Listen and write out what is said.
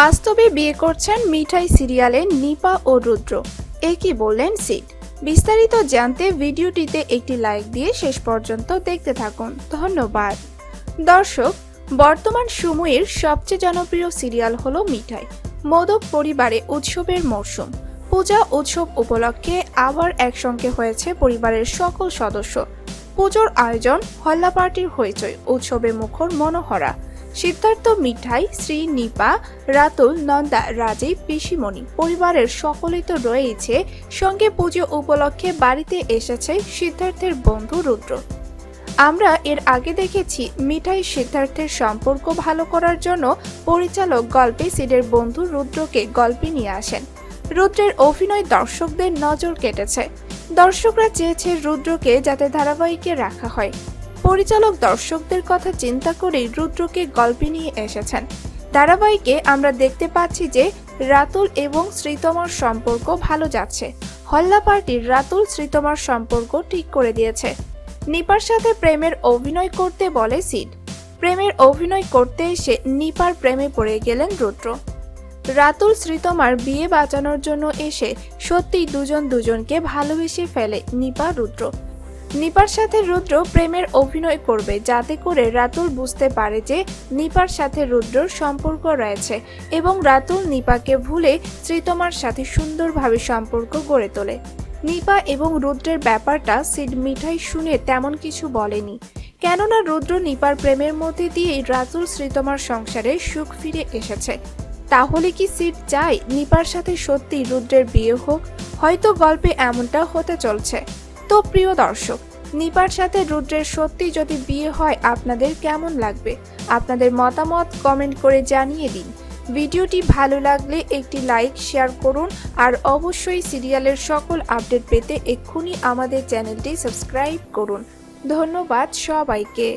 বাস্তবে বিয়ে করছেন মিঠাই সিরিয়ালে নিপা ও রুদ্র। এ কি বললেন সিড। বিস্তারিত জানতে ভিডিওটিতে একটি লাইক দিয়ে শেষ পর্যন্ত দেখতে থাকুন। ধন্যবাদ। দর্শক, বর্তমান সময়ের সবচেয়ে জনপ্রিয় সিরিয়াল হলো মিঠাই। মোদক পরিবারে উৎসবের মরশুম। পূজা উৎসব উপলক্ষে আবার একসঙ্গে হয়েছে পরিবারের সকল সদস্য। পুজোর আয়োজন, হল্লা পার্টির হইচই, উৎসবে মুখর মনোহরা। সিদ্ধার্থ মিঠাই, শ্রী নিপা, রাতুল, নন্দা, রাজীব, পিসিমণি পরিবারের সকলেই তো রয়েছে সঙ্গে পুজো উপলক্ষে বাড়িতে এসেছে সিদ্ধার্থের বন্ধু রুদ্র। আমরা এর আগে দেখেছি মিঠাই সিদ্ধার্থের সম্পর্ক ভালো করার জন্য পরিচালক গল্পে সিডের বন্ধু রুদ্রকে গল্পে নিয়ে আসেন। রুদ্রের অভিনয় দর্শকদের নজর কেটেছে। দর্শকরা চেয়েছে রুদ্রকে যাতে ধারাবাহিকে রাখা হয়। পরিচালক দর্শকদের কথা চিন্তা করেই রুদ্রকে গল্পে নিয়ে এসেছেন। ধারাবাহিকে আমরা দেখতে পাচ্ছি যে রাতুল এবং শ্রীতমার সম্পর্ক ভালো যাচ্ছে। হল্লা পার্টির রাতুল শ্রীতমার সম্পর্ক ঠিক করে দিয়েছে। নিপার সাথে প্রেমের অভিনয় করতে বলে সিড। প্রেমের অভিনয় করতে এসে নিপার প্রেমে পড়ে গেলেন রুদ্র। রাতুল শ্রীতমার বিয়ে বাঁচানোর জন্য এসে সত্যিই দুজন দুজনকে ভালোবেসে ফেলে নিপা রুদ্র। নিপার সাথে রুদ্র প্রেমের অভিনয় করবে, যাতে করে রাতুল বুঝতে পারে যে নিপার সাথে রুদ্রর সম্পর্ক রয়েছে এবং রাতুল নিপাকে ভুলে শ্রীতমার সাথে সুন্দরভাবে সম্পর্ক গড়ে তোলে। নিপা এবং রুদ্রের ব্যাপারটা সিড মিঠাই শুনে তেমন কিছু বলেনি। কেননা রুদ্র নিপার প্রেমের মধ্যে দিয়েই রাতুল শ্রীতমার সংসারে সুখ ফিরে এসেছে। তাহলে কি সিড চায় নিপার সাথে সত্যি রুদ্রের বিয়ে হোক? হয়তো গল্পে এমনটা হতে চলছে। তো প্রিয় দর্শক, নিপার সাথে রুদ্রের সত্যি যদি বিয়ে হয় আপনাদের কেমন লাগবে? আপনাদের মতামত কমেন্ট করে জানিয়ে দিন। ভিডিওটি ভালো লাগলে একটি লাইক শেয়ার করুন আর অবশ্যই সিরিয়ালের সকল আপডেট পেতে এক্ষুনি আমাদের চ্যানেলটি সাবস্ক্রাইব করুন। ধন্যবাদ সবাইকে।